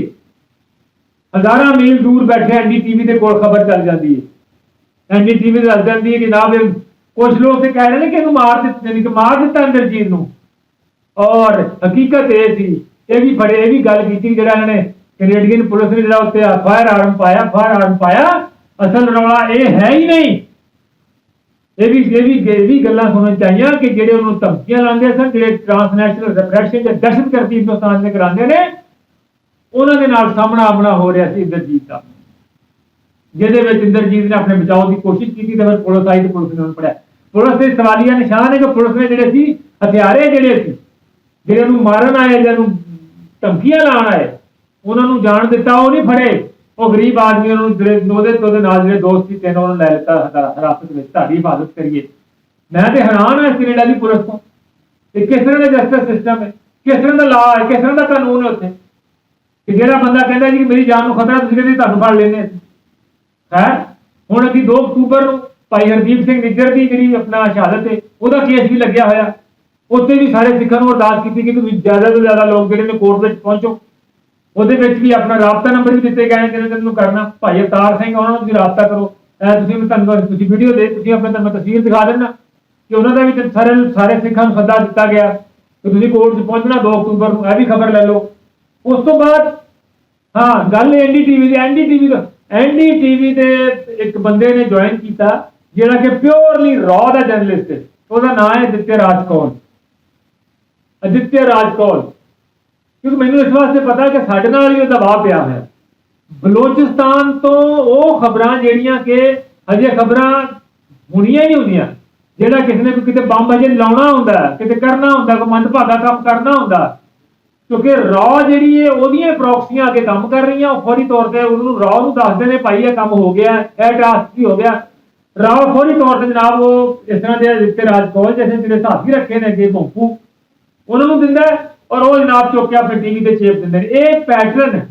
Speaker 1: ਹਜ਼ਾਰਾਂ ਮੀਲ ਦੂਰ ਬੈਠੇ ਐਨਡੀਟੀਵੀ ਦੇ ਕੋਲ ਖਬਰ ਚੱਲ ਜਾਂਦੀ ਹੈ। ਐਨਡੀਟੀਵੀ ਦੱਸ ਦਿੰਦੀ ਹੈ ਕਿ ਨਾ ਇਹ ਕੁਝ ਲੋਕ ਤੇ ਕਹਿ ਰਹੇ ਨੇ ਕਿ ਇਹਨੂੰ ਮਾਰ ਦਿੱਤਾ, ਯਾਨੀ ਕਿ ਮਾਰ ਦਿੱਤਾ ਅੰਦਰਜੀਤ ਨੂੰ। ਔਰ ਹਕੀਕਤ ਇਹ ਸੀ, ਇਹ ਵੀ ਫੜੇ, ਇਹ ਵੀ ਗੱਲ ਕੀਤੀ ਜਿਹੜਾ ਇਹਨਾਂ ਨੇ ਕੈਨੇਡੀਅਨ ਪੁਲਿਸ ਨੇ ਜਿਹੜਾ ਉੱਤੇ ਫਾਇਰ ਆਰਮ ਪਾਇਆ ਫਾਇਰ ਆਰਮ ਪਾਇਆ, ਅਸਲ ਰੌਲਾ ਇਹ ਹੈ ਹੀ ਨਹੀਂ ਇਹ ਵੀ ਇਹ ਵੀ ਇਹ ਵੀ ਗੱਲਾਂ ਸੁਣਨ ਚਾਹੀਆਂ ਕਿ ਜਿਹੜੇ ਉਹਨੂੰ ਧਮਕੀਆਂ ਲਾਉਂਦੇ ਸਨ ਜਿਹੜੇ ਟ੍ਰਾਂਸਨੈਸ਼ਨਲ ਰਿਪਰੈਸ਼ਨ ਜਾਂ ਦਹਿਸ਼ਤਗਰਦੀ ਹਿੰਦੁਸਤਾਨ ਦੇ ਕਰਾਉਂਦੇ ਨੇ, ਉਹਨਾਂ ਦੇ ਨਾਲ ਸਾਹਮਣਾ ਆਮਣਾ ਹੋ ਰਿਹਾ ਸੀ ਇੰਦਰਜੀਤ ਦਾ। ਜਿਹਦੇ ਵਿੱਚ ਇੰਦਰਜੀਤ ਨੇ ਆਪਣੇ ਬਚਾਓ ਦੀ ਕੋਸ਼ਿਸ਼ ਕੀਤੀ ਤੇ ਫਿਰ ਪੁਲਿਸ ਆਈ ਤੇ ਪੁਲਿਸ ਨੇ ਉਹਨੂੰ ਫੜਿਆ। ਪੁਲਿਸ ਦੇ ਸਵਾਲੀਆ ਨਿਸ਼ਾਨ ਹੈ ਕਿ ਪੁਲਿਸ ਨੇ ਜਿਹੜੇ ਸੀ, ਹਥਿਆਰੇ ਜਿਹੜੇ ਸੀ, ਜਿਹੜੇ ਨੂੰ ਮਾਰਨ ਆਏ ਜਾਂ ਨੂੰ ਧਮਕੀਆਂ ਲਾਉਣ ਆਏ, ਉਹਨਾਂ ਨੂੰ ਜਾਣ ਦਿੱਤਾ, ਉਹ ਨਹੀਂ ਫੜੇ। ਉਹ ਗਰੀਬ ਆਦਮੀ ਨੂੰ ਜਿਹੜੇ ਉਹਦੇ ਤੋਂ ਉਹਦੇ ਨਾਲ ਜਿਹੜੇ ਦੋਸਤ ਸੀ, ਤਿੰਨ ਉਹਨਾਂ ਨੂੰ ਲੈ ਲਿੱਤਾ, ਹਰਾ- ਹਿਰਾਸਤ ਵਿੱਚ ਤੁਹਾਡੀ ਹਿਫਾਜ਼ਤ ਕਰੀਏ। ਮੈਂ ਤੇ ਹੈਰਾਨ ਹਾਂ ਇਸ ਕੈਨੇਡਾ ਦੀ ਪੁਲਿਸ ਤੋਂ ਇਹ ਕਿਸ ਤਰ੍ਹਾਂ ਦਾ ਜਸਟਿਸ ਸਿਸਟਮ ਹੈ, ਕਿਸ ਤਰ੍ਹਾਂ ਦਾ ਲਾ ਹੈ, ਕਿਸ ਤਰ੍ਹਾਂ ਦਾ ਕਾਨੂੰਨ ਹੈ ਉੱਥੇ। ਕਿ ਜਿਹੜਾ ਬੰਦਾ ਕਹਿੰਦਾ ਜੀ ਮੇਰੀ ਜਾਨ ਨੂੰ ਖਤਰਾ, ਤੁਸੀਂ ਕਹਿੰਦੇ ਤੁਹਾਨੂੰ ਫੜ ਲੈਣੇ ਹੈ ਹੁਣ ਅਸੀਂ 2 ਅਕਤੂਬਰ ਨੂੰ ਭਾਈ ਹਰਦੀਪ ਸਿੰਘ ਨਿੱਜਰ ਦੀ ਜਿਹੜੀ ਆਪਣਾ ਸ਼ਹਾਦਤ ਹੈ, ਉਹਦਾ ਕੇਸ ਵੀ ਲੱਗਿਆ ਹੋਇਆ। ਉੱਥੇ ਵੀ ਸਾਰੇ ਸਿੱਖਾਂ ਨੂੰ ਅਰਦਾਸ ਕੀਤੀ ਕਿ ਤੁਸੀਂ ਜ਼ਿਆਦਾ ਤੋਂ ਜ਼ਿਆਦਾ ਲੋਕ ਜਿਹੜੇ ਨੇ ਕੋਰਟ ਵਿੱਚ ਪਹੁੰਚੋ। ਉਹਦੇ ਵਿੱਚ ਵੀ ਆਪਣਾ ਰਾਬਤਾ ਨੰਬਰ ਵੀ ਦਿੱਤੇ ਗਏ ਨੇ ਜਿਹਨਾਂ ਨੂੰ ਕਰਨਾ? ਭਾਈ ਅਵਤਾਰ ਸਿੰਘ ਉਹਨਾਂ ਨੂੰ ਤੁਸੀਂ ਰਾਬਤਾ ਕਰੋ। ਇਹ ਤੁਸੀਂ ਮੈਂ ਤੁਹਾਨੂੰ ਤੁਸੀਂ ਵੀਡੀਓ ਦੇ, ਤੁਸੀਂ ਆਪਣੇ ਤੁਹਾਨੂੰ ਤਸਵੀਰ ਦਿਖਾ ਦੇਣਾ ਕਿ ਉਹਨਾਂ ਦਾ ਵੀ ਤੇ ਸਾਰੇ ਸਾਰੇ ਸਿੱਖਾਂ ਨੂੰ ਸੱਦਾ ਦਿੱਤਾ ਗਿਆ ਕਿ ਤੁਸੀਂ ਕੋਰਟ 'ਚ ਪਹੁੰਚਣਾ 2 ਅਕਤੂਬਰ ਨੂੰ, ਇਹ ਵੀ ਖਬਰ ਲੈ ਲਓ। ਉਸ ਤੋਂ ਬਾਅਦ, ਹਾਂ, ਗੱਲ ਐਨਡੀਟੀਵੀ ਦੀ ਐਨਡੀਟੀਵੀ ਦਾ ਐਨਡੀਟੀਵੀ ਦੇ ਇੱਕ ਬੰਦੇ ਨੇ ਜੁਆਇਨ ਕੀਤਾ, ਜਿਹੜਾ ਕਿ ਪਿਓਰਲੀ ਰॉ ਦਾ ਜਰਨਲਿਸਟ ਹੈ। ਉਹਦਾ ਨਾਮ ਹੈ ਅਦਿੱਤਿਆ ਰਾਜ ਕੌਰ ਅਦਿੱਤਿਆ ਰਾਜ ਕੌਰ ਕਿਉਂਕਿ ਮੈਨੂੰ ਇਸ ਵਾਸਤੇ ਪਤਾ ਕਿ ਸਾਡੇ ਨਾਲ ਹੀ ਉਹ ਦਬਾਅ ਪਿਆ ਹੋਇਆ। ਬਲੋਚਿਸਤਾਨ ਤੋਂ ਉਹ ਖਬਰਾਂ ਜਿਹੜੀਆਂ ਕਿ ਹਜੇ ਖਬਰਾਂ ਹੋਣੀਆਂ ਹੀ ਨਹੀਂ ਹੁੰਦੀਆਂ, ਜਿਹੜਾ ਕਿਸੇ ਨੇ ਕੋਈ ਕਿਤੇ ਬੰਬ ਹਜੇ ਲਾਉਣਾ ਹੁੰਦਾ, ਕਿਤੇ ਕਰਨਾ ਹੁੰਦਾ, ਕੋਈ ਮੰਦਭਾਗਾ ਕੰਮ ਕਰਨਾ ਹੁੰਦਾ, ਕਿਉਂਕਿ ਰੌ ਜਿਹੜੀ ਹੈ ਉਹਦੀਆਂ ਪ੍ਰੌਕਸੀਆਂ ਅੱਗੇ ਕੰਮ ਕਰ ਰਹੀਆਂ, ਉਹ ਫੌਰੀ ਤੌਰ ਤੇ ਉਹਨੂੰ ਰॉ ਨੂੰ ਦੱਸਦੇ ਨੇ, ਭਾਈ ਇਹ ਕੰਮ ਹੋ ਗਿਆ, ਇਹ ਟਾਸਕ ਵੀ ਹੋ ਗਿਆ। ਰੌ ਫੌਰੀ ਤੌਰ ਤੇ ਜਨਾਬ ਉਹ ਇਸ ਤਰ੍ਹਾਂ ਦੇ ਦਿੱਤੇ ਰਾਜ ਕੋਲ ਜਿਹਨੇ ਜਿਹੜੇ ਸਾਥੀ ਰੱਖੇ ਨੇ ਅੱਗੇ ਭੌਂਪੂ ਉਹਨਾਂ ਨੂੰ ਦਿੰਦਾ ਔਰ ਉਹ ਜਨਾਬ ਚੁੱਕ ਕੇ ਆਪਣੇ ਟੀਵੀ ਤੇ ਚੇਪ ਦਿੰਦੇ ਨੇ। ਇਹ ਪੈਟਰਨ ਹੈ।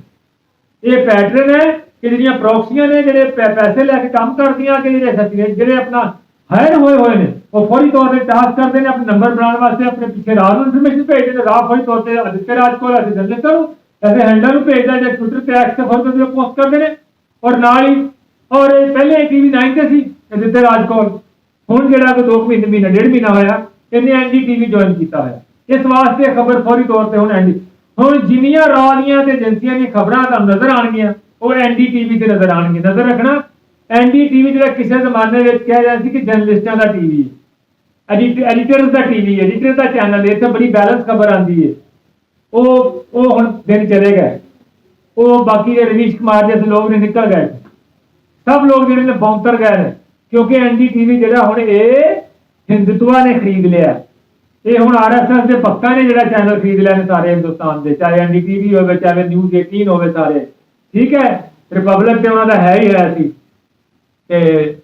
Speaker 1: ਇਹ ਪੈਟਰਨ ਹੈ ਕਿ ਜਿਹੜੀਆਂ ਪ੍ਰੌਕਸੀਆਂ ਨੇ, ਜਿਹੜੇ ਪੈ- ਪੈਸੇ ਲੈ ਕੇ ਕੰਮ ਕਰਦੀਆਂ ਕਿ ਜਿਹੜੇ ਸੱਚੇ ਜਿਹੜੇ ਆਪਣਾ ਹਾਇਰ ਹੋਏ ਹੋਏ ਨੇ, ਉਹ ਫੌਰੀ ਤੌਰ ਤੇ ਟਾਸਕ ਕਰਦੇ ਨੇ, ਆਪਣੇ ਨੰਬਰ ਬਣਾਉਣ ਵਾਸਤੇ, ਆਪਣੇ ਪਿੱਛੇ ਰਾਹ ਨੂੰ ਇਨਫੋਰਮੇਸ਼ਨ ਭੇਜਦੇ ਨੇ। ਰਾਹ ਫੌਰੀ ਤੌਰ ਤੇ ਅਦਿੱਤਿਆ ਰਾਜ ਕੋਲ ਅਸੀਂ ਜਨਰਲਿਸਟ ਨੂੰ ਐਸੇ ਹੈਂਡਲ ਨੂੰ ਭੇਜਦਾ, ਜਾਂ ਟਵਿੱਟਰ ਤੇ ਐਕਸ ਤੇ ਫੋਟੋ ਤੇ ਪੋਸਟ ਕਰਦੇ ਨੇ। ਔਰ ਨਾਲ ਹੀ, ਔਰ ਇਹ ਪਹਿਲੇ ਟੀਵੀ 9 ਤੇ ਸੀ ਅਦਿੱਤਿਆ ਰਾਜ ਕੋਲ। ਹੁਣ ਜਿਹੜਾ ਕਿ 2 ਮਹੀਨੇ, ਮਹੀਨਾ, ਡੇਢ ਮਹੀਨਾ ਹੋਇਆ, ਇਹਨੇ ਐਨਡੀਟੀਵੀ ਜੁਆਇਨ ਕੀਤਾ ਹੋਇਆ। ਇਸ ਵਾਸਤੇ ਖਬਰ ਫੌਰੀ ਤੌਰ ਤੇ ਹੁਣ ਐਂਡੀ ਹੁਣ ਜਿੰਨੀਆਂ ਰਾਹ ਦੀਆਂ ਤੇ ਏਜੰਸੀਆਂ ਦੀਆਂ ਖਬਰਾਂ ਤੁਹਾਨੂੰ ਨਜ਼ਰ ਆਣਗੀਆਂ ਉਹ ਐਨਡੀਟੀਵੀ ਤੇ ਨਜ਼ਰ ਆਣਗੀਆਂ ਨਜ਼ਰ ਰੱਖਣਾ ਐਨਡੀਟੀਵੀ ਜਿਹੜਾ ਕਿਸੇ ਜ਼ਮਾਨੇ ਵਿੱਚ ਕਿਹਾ ਜਾਂਦਾ ਸੀ ਕਿ ਜਰਨਲਿਸਟਾਂ ਦਾ ਟੀਵੀ ਹੈ। ਐਡੀਟਰਸ ਦਾ ਟੀਵੀ ਹੈ, ਐਡੀਟਰ ਦਾ ਚੈਨਲ ਹੈ, ਇੱਥੇ ਬੜੀ ਬੈਲੈਂਸ ਖਬਰ ਆਉਂਦੀ ਹੈ। ਉਹ ਉਹ ਹੁਣ ਦਿਨ ਚਲੇ ਗਏ। ਉਹ ਬਾਕੀ ਦੇ ਰਵੀਸ਼ ਕੁਮਾਰ ਜੈਸੇ ਲੋਕ ਨੇ ਨਿਕਲ ਗਏ। ਸਭ ਲੋਕ ਜਿਹੜੇ ਨੇ ਬੌਂਤਰ ਗਏ ਨੇ, ਕਿਉਂਕਿ ਐਨਡੀਟੀਵੀ ਜਿਹੜਾ ਹੁਣ ਇਹ ਹਿੰਦੁਤਵਾ ਨੇ ਖਰੀਦ ਲਿਆ। ਇਹ ਹੁਣ ਆਰਐਸਐਸ ਦੇ ਭਗਤਾਂ ਨੇ ਜਿਹੜਾ ਚੈਨਲ ਖਰੀਦ ਲਿਆ ਨੇ ਸਾਰੇ ਹਿੰਦੁਸਤਾਨ ਦੇ, ਚਾਹੇ ਐਨਡੀਟੀਵੀ ਹੋਵੇ, ਚਾਹੇ ਨਿਊਜ਼ 18 ਹੋਵੇ ਸਾਰੇ। ਠੀਕ ਹੈ? ਰਿਪਬਲਿਕ ਤੇ ਉਹਨਾਂ ਦਾ ਹੈ ਹੀ ਹੈ ਸੀ। ਤੇ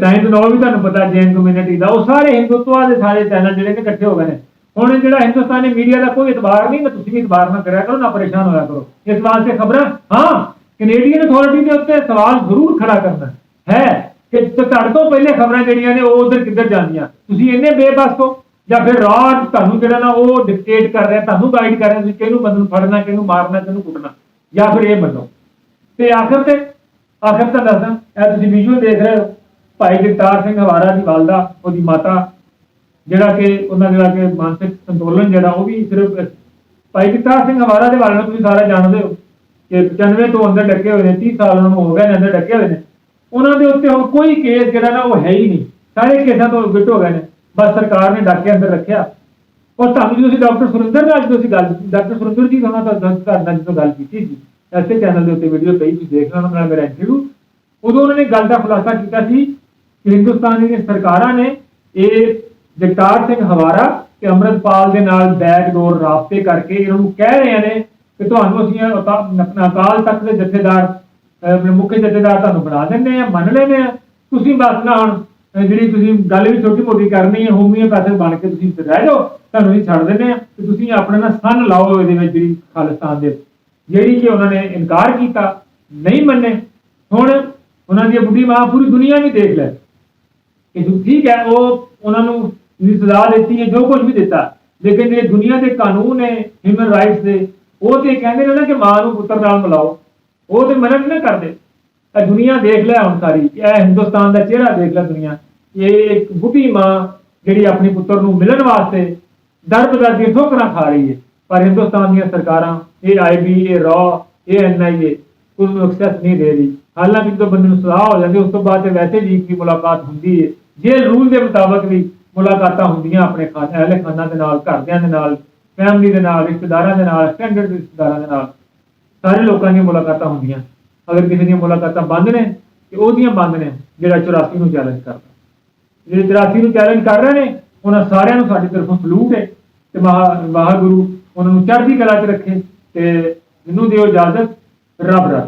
Speaker 1: ਟਾਈਮ ਨੋ ਵੀ ਤੁਹਾਨੂੰ ਪਤਾ ਜੈਨ ਕਮਿਊਨਿਟੀ ਦਾ, ਉਹ ਸਾਰੇ ਹਿੰਦੁਤਵਾ ਦੇ ਸਾਰੇ ਚੈਨਲ ਜਿਹੜੇ ਨੇ ਇਕੱਠੇ ਹੋ ਗਏ ਨੇ। ਹੁਣ ਜਿਹੜਾ ਹਿੰਦੁਸਤਾਨੀ ਮੀਡੀਆ ਦਾ ਕੋਈ ਇਤਬਾਰ ਨਹੀਂ ਨਾ ਤੁਸੀਂ ਵੀ ਇਤਬਾਰ ਨਾ ਕਰਿਆ ਕਰੋ, ਨਾ ਪਰੇਸ਼ਾਨ ਹੋਇਆ ਕਰੋ। ਇਸ ਵਾਸਤੇ ਖਬਰਾਂ, ਹਾਂ ਕੈਨੇਡੀਅਨ ਅਥਾਰਟੀ ਦੇ ਉੱਤੇ ਸਵਾਲ ਜ਼ਰੂਰ ਖੜਾ ਕਰਨਾ ਹੈ ਕਿ ਤੁਹਾਡੇ ਤੋਂ ਪਹਿਲੇ ਖਬਰਾਂ ਜਿਹੜੀਆਂ ਨੇ, ਉਹ ਉਧਰ ਕਿੱਧਰ ਜਾਂਦੀਆਂ? ਤੁਸੀਂ ਇੰਨੇ ਬੇਬਸ ਹੋ। ਜਾਂ ਫਿਰ ਰਾਜ ਤੁਹਾਨੂੰ ਜਿਹੜਾ ਨਾ ਉਹ ਡਿਕਟੇਟ ਕਰ ਰਿਹਾ, ਤੁਹਾਨੂੰ ਗਾਈਡ ਕਰ ਰਿਹਾ, ਤੁਸੀਂ ਕਿਹਨੂੰ ਬੰਦੇ ਨੂੰ ਫੜਨਾ, ਕਿਹਨੂੰ ਮਾਰਨਾ, ਕਿਹਨੂੰ ਕੁੱਟਣਾ, ਜਾਂ ਫਿਰ ਇਹ ਮੰਨੋ। ਤੇ ਆਖਰ ਤੇ, ਆਖਰ ਤਾਂ ਦੱਸਦਾ, ਇਹ ਤੁਸੀਂ ਵਿਜ਼ੂਅਲ ਦੇਖ ਰਹੇ ਹੋ, ਭਾਈ ਜਗਤਾਰ ਸਿੰਘ ਹਵਾਰਾ ਦੀ ਵਾਲਦਾ ਉਹਦੀ ਮਾਤਾ, ਜਿਹੜਾ ਕਿ ਉਹਨਾਂ ਜਿਹੜਾ ਕਿ ਮਾਨਸਿਕ ਸੰਤੁਲਨ ਜਿਹੜਾ, ਉਹ ਵੀ ਸਿਰਫ ਭਾਈ ਜਗਤਾਰ ਸਿੰਘ ਹਵਾਰਾ ਦੇ ਬਾਰੇ ਨੂੰ ਤੁਸੀਂ ਸਾਰੇ ਜਾਣਦੇ ਹੋ, ਕਿ 95 ਤੋਂ ਅੰਦਰ ਡੱਕੇ ਹੋਏ ਨੇ 30 ਸਾਲ ਉਹਨਾਂ ਨੂੰ ਹੋ ਗਏ ਨੇ, ਅੰਦਰ ਡੱਕੇ ਹੋਏ ਨੇ। ਉਹਨਾਂ ਦੇ ਉੱਤੇ ਹੁਣ ਕੋਈ ਕੇਸ ਜਿਹੜਾ ਨਾ ਉਹ ਹੈ ਹੀ ਨਹੀਂ। ਸਾਰੇ ਕੇਸਾਂ ਤੋਂ ਗਿੱਟ ਹੋ ਗਏ ਨੇ। ਬਸ ਸਰਕਾਰ ਨੇ ਡਾਕੇ ਅੰਦਰ ਰੱਖਿਆ। ਔਰ ਤੁਹਾਨੂੰ ਜਦੋਂ ਅਸੀਂ ਡਾਕਟਰ ਸੁਰਿੰਦਰ ਨਾਲ ਜਦੋਂ ਅਸੀਂ ਗੱਲ ਡਾਕਟਰ ਸੁਰਿੰਦਰ ਜੀ ਉਹਨਾਂ ਦਾ ਦਰਦ ਕਰਨਾ ਜਦੋਂ ਗੱਲ ਕੀਤੀ ਸੀ, ਐਸੇ ਚੈਨਲ ਦੇ ਉੱਤੇ ਵੀਡੀਓ ਪਈ ਤੁਸੀਂ ਦੇਖ ਲੈਣਾ ਮੇਰਾ ਇੰਟਰਵਿਊ ਉਦੋਂ ਉਹਨਾਂ ਨੇ ਗੱਲ ਦਾ ਖੁਲਾਸਾ ਕੀਤਾ ਸੀ ਕਿ ਹਿੰਦੁਸਤਾਨ ਦੀਆਂ ਸਰਕਾਰਾਂ ਨੇ ਇਹ ਜਗਤਾਰ ਸਿੰਘ ਹਵਾਰਾ ਤੇ ਅੰਮ੍ਰਿਤਪਾਲ ਦੇ ਨਾਲ ਬੈਕਡੋਰ ਰਾਬਤੇ ਕਰਕੇ ਇਹਨਾਂ ਨੂੰ ਕਹਿ ਰਹੇ ਨੇ ਕਿ ਤੁਹਾਨੂੰ ਅਸੀਂ ਆਪਣਾ ਅਕਾਲ ਤਖਤ ਦੇ ਜਥੇਦਾਰ ਮੁੱਖ ਜਥੇਦਾਰ ਤੁਹਾਨੂੰ ਬਣਾ ਦਿੰਦੇ ਆ ਮੰਨ ਲੈਂਦੇ ਆ ਤੁਸੀਂ ਬਸ ਨਾ ਹੁਣ ਅਹ, ਜਿਹੜੀ ਤੁਸੀਂ ਗੱਲ ਵੀ ਛੋਟੀ ਮੋਟੀ ਕਰਨੀ ਹੈ ਹੋਮੀਓਪੈਥਿਕ ਬਣ ਕੇ ਤੁਸੀਂ ਰਹਿ ਜਾਓ ਤੁਹਾਨੂੰ ਅਸੀਂ ਛੱਡ ਦਿੰਦੇ ਆ ਤੇ ਤੁਸੀਂ ਆਪਣੇ ਨਾਲ ਸੰਨ ਲਾਓ ਇਹਦੇ ਵਿੱਚ ਜਿਹੜੀ ਖਾਲਿਸਤਾਨ ਦੇ ਜਿਹੜੀ ਕਿ ਉਹਨਾਂ ਨੇ ਇਨਕਾਰ ਕੀਤਾ ਨਹੀਂ ਮੰਨੇ ਹੁਣ ਉਹਨਾਂ ਦੀ ਬੁੱਢੀ ਮਾਂ ਪੂਰੀ ਦੁਨੀਆ ਵੀ ਦੇਖ ਲੈ। ਕਿ ਜੋ ਠੀਕ ਹੈ ਉਹ ਉਹਨਾਂ ਨੂੰ ਸਜ਼ਾ ਦਿੱਤੀ ਹੈ ਜੋ ਕੁਝ ਵੀ ਦਿੱਤਾ। ਲੇਕਿਨ ਜਿਹੜੇ ਦੁਨੀਆ ਦੇ ਕਾਨੂੰਨ ਨੇ ਹਿਊਮਨ ਰਾਈਟਸ ਦੇ ਉਹ ਤੇ ਕਹਿੰਦੇ ਨੇ ਨਾ ਕਿ ਮਾਂ ਨੂੰ ਪੁੱਤਰ ਨਾਲ ਮਿਲਾਓ। ਉਹ ਤੇ ਮਨਾ ਨਹੀਂ ਨਾ ਕਰਦੇ। ਇਹ ਦੁਨੀਆ ਦੇਖ ਲੈ ਹੁਣ ਸਾਰੀ। ਇਹ ਹਿੰਦੁਸਤਾਨ ਦਾ ਚਿਹਰਾ ਦੇਖ ਲੈ ਦੁਨੀਆ। ਇਹ ਇੱਕ ਬੁੱਢੀ ਮਾਂ ਜਿਹੜੀ ਆਪਣੇ ਪੁੱਤਰ ਨੂੰ ਮਿਲਣ ਵਾਸਤੇ ਦਰਦ ਬਦਰ ਦੀਆਂ ਠੋਕਰਾਂ ਖਾ ਰਹੀ ਹੈ। ਪਰ ਹਿੰਦੁਸਤਾਨ ਦੀਆਂ ਸਰਕਾਰਾਂ, ਇਹ ਆਈਬੀ ਇਹ ਰॉ ਇਹ ਐਨਆਈਏ ਉਸ ਨੂੰ ਐਕਸੈਸ ਨਹੀਂ ਦੇ ਰਹੀ। ਹਾਲਾਂਕਿ ਜਦੋਂ ਬੰਦੇ ਨੂੰ ਸਲਾਹ ਹੋ ਜਾਂਦੀ, ਉਸ ਤੋਂ ਬਾਅਦ ਤੇ ਵੈਸੇ ਵੀ ਇੱਕ ਮੁਲਾਕਾਤ ਹੁੰਦੀ ਹੈ। ਜੇ ਰੂਲ ਦੇ ਮੁਤਾਬਕ ਵੀ ਮੁਲਾਕਾਤਾਂ ਹੁੰਦੀਆਂ ਆਪਣੇ ਖਾਨ, ਅਹਲੇ ਖਾਨਾ ਦੇ ਨਾਲ, ਘਰਦਿਆਂ ਦੇ ਨਾਲ ਫੈਮਿਲੀ ਦੇ ਨਾਲ, ਰਿਸ਼ਤੇਦਾਰਾਂ ਦੇ ਨਾਲ ਸਟੈਂਡਰਡ ਰਿਸ਼ਤੇਦਾਰਾਂ ਦੇ ਨਾਲ, ਸਾਰੇ ਲੋਕਾਂ ਦੀਆਂ ਮੁਲਾਕਾਤਾਂ ਹੁੰਦੀਆਂ। ਅਗਰ ਕਿਸੇ ਦੀਆਂ ਮੁਲਾਕਾਤਾਂ ਬੰਦ ਨੇ, ਤੇ ਉਹਦੀਆਂ ਬੰਦ ਨੇ, ਜਿਹੜਾ 84 ਨੂੰ ਚੈਲੰਜ ਕਰਦਾ। ਜਿਹੜੇ 83 ਨੂੰ ਚੈਲੰਜ ਕਰ ਰਹੇ ਨੇ, ਉਹਨਾਂ ਸਾਰਿਆਂ ਨੂੰ ਸਾਡੀ ਤਰਫੋਂ ਸਲੂਟ ਹੈ ਤੇ ਮਹਾ ਵਾਹਿਗੁਰੂ ਉਹਨਾਂ ਨੂੰ ਚੜ੍ਹਦੀ ਕਲਾ 'ਚ ਰੱਖੇ ਤੇ ਮੈਨੂੰ ਦਿਓ ਇਜਾਜ਼ਤ, ਰੱਬ ਰੱਖ।